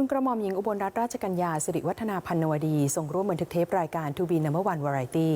ุนกระหม่อมหญิงอุบลรัตนราชกัญญาสิริวัฒนาพันนวดี ส่งร่วมบันทึกเทปรายการทูบีนัมเบอร์วันวาไรตี้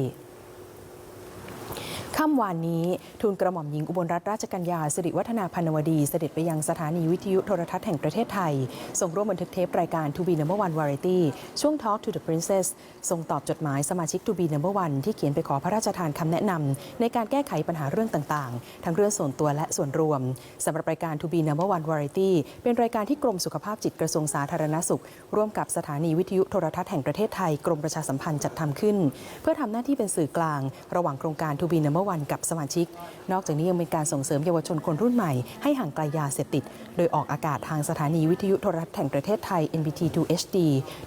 ค่ำวานนี้ทุนกระหม่อมหญิงอุบลรัตนราชกัญญาสิริวัฒนาพันนวดีเสด็จไปยังสถานีวิทยุโทรทัศน์แห่งประเทศไทย ส่งร่วมบันทึกเทปรายการ To Be Number One Variety ช่วง Talk to the Princess ส่งตอบจดหมายสมาชิก To Be Number One ที่เขียนไปขอพระราชทานคำแนะนำในการแก้ไขปัญหาเรื่องต่างๆ ทั้งเรื่องส่วนตัวและส่วนรวมสำหรับรายการ To Be Number One Variety เป็นรายการที่กรมสุขภาพจิตกระทรวงสาธารณสุข ร่วมกับสถานีวิทยุโทรทัศน์แห่งประเทศไทยกรมประชาสัมพันธ์จัดทำขึ้น เพื่อทำหน้าที่เป็นสื่อกลาง ระหว่างโครงการ To Be Number วันกับสมาชิก นอกจากนี้ยังเป็นการส่งเสริมเยาวชนคนรุ่นใหม่ให้ห่างไกลยาเสพติด โดยออกอากาศทางสถานีวิทยุโทรทัศน์แห่งประเทศไทย NBT 2 HD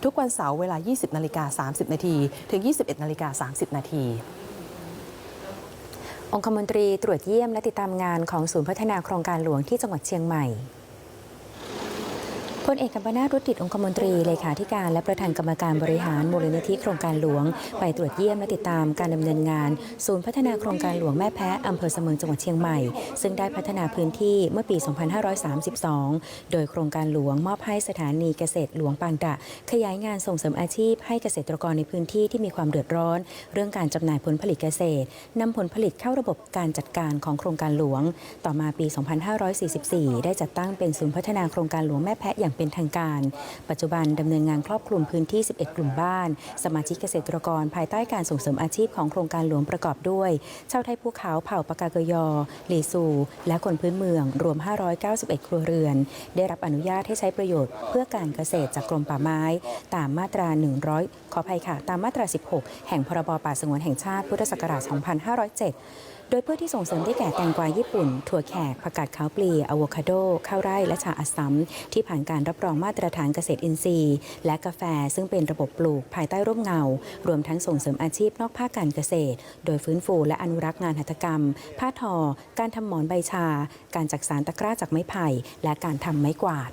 ทุกวันเสาร์เวลา 20นาฬิกา30นาทีถึง 21นาฬิกา30นาทีองคมนตรีตรวจเยี่ยมและติดตามงานของศูนย์พัฒนาโครงการหลวงที่จังหวัดเชียงใหม่ พลเอกกัมปนาตรุติดองคมนตรีเลขาธิการและประธานกรรมการบริหารมูลนิธิโครงการหลวง ไปตรวจเยี่ยมและติดตามการดำเนินงาน ศูนย์พัฒนาโครงการหลวงแม่แพ้อำเภอเสมิงจังหวัดเชียงใหม่ ซึ่งได้พัฒนาพื้นที่เมื่อปี 2532 โดยโครงการหลวงมอบให้สถานีเกษตรหลวงปางดะขยายงานส่งเสริมอาชีพให้เกษตรกรในพื้นที่ที่มีความเดือดร้อน เรื่องการจำหน่ายผลผลิตเกษตรนำผลผลิตเข้าระบบการจัดการของโครงการหลวง ต่อมาปี 2544 ได้จัดตั้งเป็นศูนย์พัฒนาโครงการหลวงแม่แพะอย่างเป็นทางการ ปัจจุบันดำเนินงานครอบคลุมพื้นที่ 11 กลุ่มบ้าน สมาชิกเกษตรกร ภายใต้การส่งเสริมอาชีพของโครงการหลวงประกอบด้วยชาวไทยภูเขาเผ่าปากากยอลีซู และคนพื้นเมืองรวม 591 ครัวเรือน ได้รับอนุญาตให้ใช้ประโยชน์เพื่อการเกษตรจากกรมป่าไม้ ตามมาตรา 100 ขออภัยค่ะ ตามมาตรา 16 แห่งพรบป่าสงวนแห่งชาติพุทธศักราช 2507 โดยเพื่อที่ส่งเสริมได้แก่แตงกวาญี่ปุ่น ถั่วแขก ผักกาดขาวปลีอะโวคาโด ข้าวไร่และชาอัสสัมที่ผ่านการรับรองมาตรฐานเกษตรอินทรีย์ และกาแฟซึ่งเป็นระบบปลูกภายใต้ร่มเงา รวมทั้งส่งเสริมอาชีพนอกภาคการเกษตร โดยฟื้นฟูและอนุรักษ์งานหัตถกรรม ผ้าทอ การทำหมอนใบชา การจักสารตะกร้าจากไม้ไผ่ และการทำไม้กวาด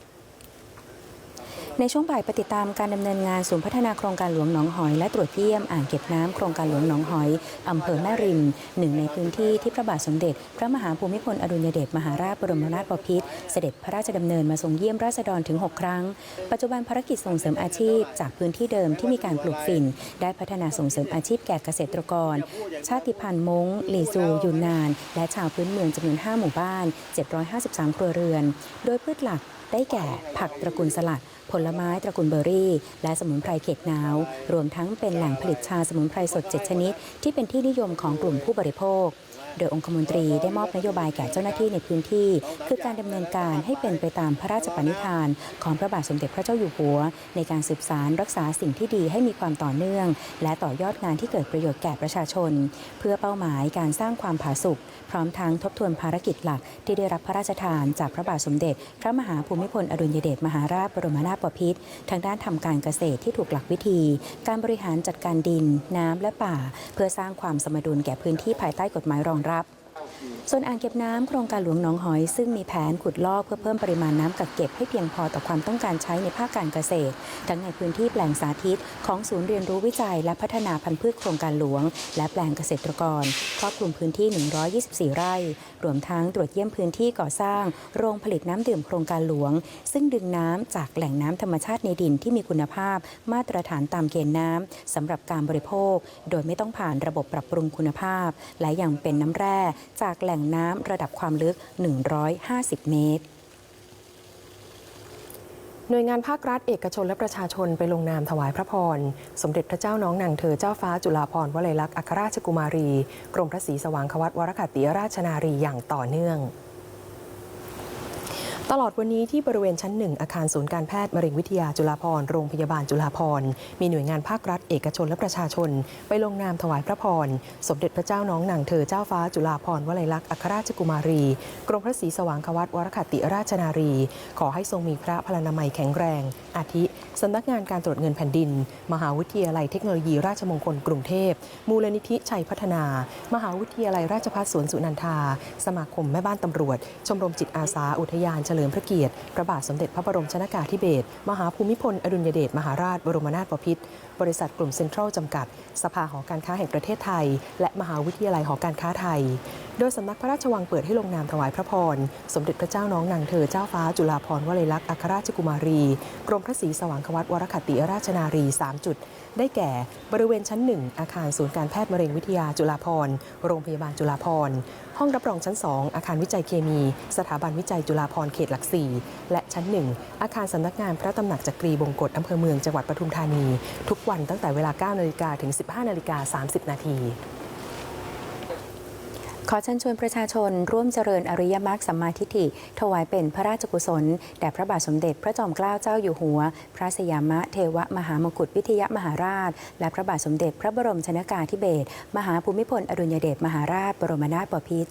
ในช่วงบ่ายไปฏิดตามการดำเนินงานศูนย์พัฒนาโครงการหลวงหนองหอย และตรวจเยี่ยมอ่างเก็บน้ำโครงการหลวงหนองหอยอำเภอแม่ริมหนึ่งในพื้นที่ที่พระบาทสมเด็จ พระมหาภูมิพลอดุลยเดชมหาราชบรมนาถบพิตรเสด็จพระราชดำเนินมาทรงเยี่ยมราษฎรถึง 6 ครั้ง ปัจจุบันภารกิจส่งเสริมอาชีพ จากพื้นที่เดิมที่มีการปลูกฝิ่น ได้พัฒนาส่งเสริมอาชีพแก่เกษตรกร ชาติพันธุ์มงลีซูยูนนาน และชาวพื้นเมืองจำนวน 5 หมู่บ้าน 753 ครัวเรือน โดยพืชหลัก ได้แก่ ผักตระกูลสลัด ผลไม้ตระกูลเบอร์รี่ และสมุนไพรเขตหนาว รวมทั้งเป็นแหล่งผลิตชาสมุนไพรสด 7 ชนิด ที่เป็นที่นิยมของกลุ่มผู้บริโภค โดยองคมนตรีได้มอบนโยบายแก่เจ้าหน้าที่ในพื้นที่ คือการดำเนินการให้เป็นไปตามพระราชปณิธาน ของพระบาทสมเด็จพระเจ้าอยู่หัว ในการสืบสารรักษาสิ่งที่ดีให้มีความต่อเนื่อง และต่อยอดงานที่เกิดประโยชน์แก่ประชาชน เพื่อเป้าหมายการสร้างความผาสุกพร้อมทั้งทบทวนภารกิจหลัก ที่ได้รับพระราชทานจากพระบาทสมเด็จ พระมหาภูมิพลอดุลยเดชมหาราชบรมนาถบพิตรทางด้านทำการเกษตรที่ถูกหลักวิธี การบริหารจัดการดิน น้ำและป่า เพื่อสร้างความสมดุลแก่พื้นที่ภายใต้กฎหมายรองรับ ส่วนอ่างเก็บน้ำโครงการหลวงหนองหอย ซึ่งมีแผนขุดลอกเพื่อเพิ่มปริมาณน้ำกักเก็บให้เพียงพอต่อความต้องการใช้ในภาคการเกษตร ทั้งในพื้นที่แปลงสาธิต ของศูนย์เรียนรู้วิจัย และพัฒนาพันธุ์พืชโครงการหลวง และแปลงเกษตรกร ครอบคลุมพื้นที่ 124 ไร่ รวมทั้งตรวจเยี่ยมพื้นที่ก่อสร้าง โรงผลิตน้ำดื่มโครงการหลวง ซึ่งดึงน้ำจากแหล่งน้ำธรรมชาติในดินที่มีคุณภาพ มาตรฐานตามเกณฑ์น้ำสำหรับการบริโภค โดยไม่ต้องผ่านระบบปรับปรุงคุณภาพ และยังเป็นน้ำแร่จากแหล่งน้ำระดับความลึก 150 เมตรหน่วยงานภาครัฐเอกชนและประชาชนไปลงนามถวายพระพร สมเด็จพระเจ้าน้องนางเธอเจ้าฟ้าจุฬาภรณ์วลัยลักษณ์อัครราชกุมารี กรมพระศรีสว่างควัตวรคติราชนารีอย่างต่อเนื่อง ตลอดวันนี้ที่บริเวณชั้นหนึ่งอาคารศูนย์การแพทย์มะเร็งวิทยาจุฬาภรณ์โรงพยาบาลจุฬาภรณ์มีหน่วยงานภาครัฐเอกชนและประชาชน ไปลงนามถวายพระพร สมเด็จพระเจ้าน้องนางเธอเจ้าฟ้าจุฬาภรณ์วลัยลักษณ์อัครราชกุมารี กรมพระศรีสว่างควัตวรคติราชนารี ขอให้ทรงมีพระพลานามัยแข็งแรง อาทิสำนักงานการตรวจเงินแผ่นดิน มหาวิทยาลัยเทคโนโลยีราชมงคลกรุงเทพ มูลนิธิชัยพัฒนา มหาวิทยาลัยราชภัฏสวนสุนันทา สมาคมแม่บ้านตำรวจ ชมรมจิตอาสาอุทยานเฉลิมพระเกียรติพระบาทสมเด็จพระบรมชนากาธิเบศรมหาภูมิพล อดุลยเดชมหาราชบรมนาถบพิตรบริษัทกลุ่มเซ็นทรัลจำกัด สภาหอการค้าแห่งประเทศไทย และมหาวิทยาลัยหอการค้าไทย โดยสำนักพระราชวังเปิดให้ลงนามถวายพระพร สมเด็จพระเจ้าน้องนางเธอเจ้าฟ้าจุฬาภรณ์วลัยลักษณ์อัครราชกุมารี กรมพระศรีสว่างควัตวรคติราชนารี 3 จุด ได้แก่ บริเวณชั้น 1 อาคารศูนย์การแพทย์มะเร็งวิทยาจุฬาภรณ์โรงพยาบาลจุฬาภรณ์ห้องรับรองชั้น 2 อาคารวิจัยเคมี สถาบันวิจัยจุฬาภรณ์เขตหลักสี่และชั้น 1 อาคารสำนักงานพระตำหนักจักรีบงกฎอำเภอเมืองจังหวัดปทุมธานี ทุกวันตั้งแต่เวลา 9 นาฬิกาถึง 15 นาฬิกา 30 นาทีขอเชิญชวนประชาชนร่วมเจริญอริยมรรคสัมมาทิฏฐิ ถวายเป็นพระราชกุศล แด่พระบาทสมเด็จพระจอมเกล้าเจ้าอยู่หัว พระสยามะเทวมหามกุฏวิทยมหาราช และพระบาทสมเด็จพระบรมชนากาธิเบศรมหาภูมิพลอดุลยเดชมหาราช บรมนาถบพิตร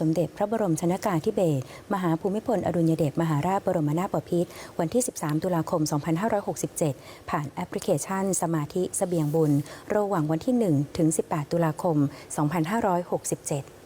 สมเด็จพระบรมชนากาธิเบศรมหาภูมิพลอดุลยเดชมหาราชบรมนาถบพิตรวันที่ 13 ตุลาคม 2567 ผ่านแอปพลิเคชัน สมาธิสเสบียงบุญ ระหว่างวันที่ 1 ถึง 18 ตุลาคม 2567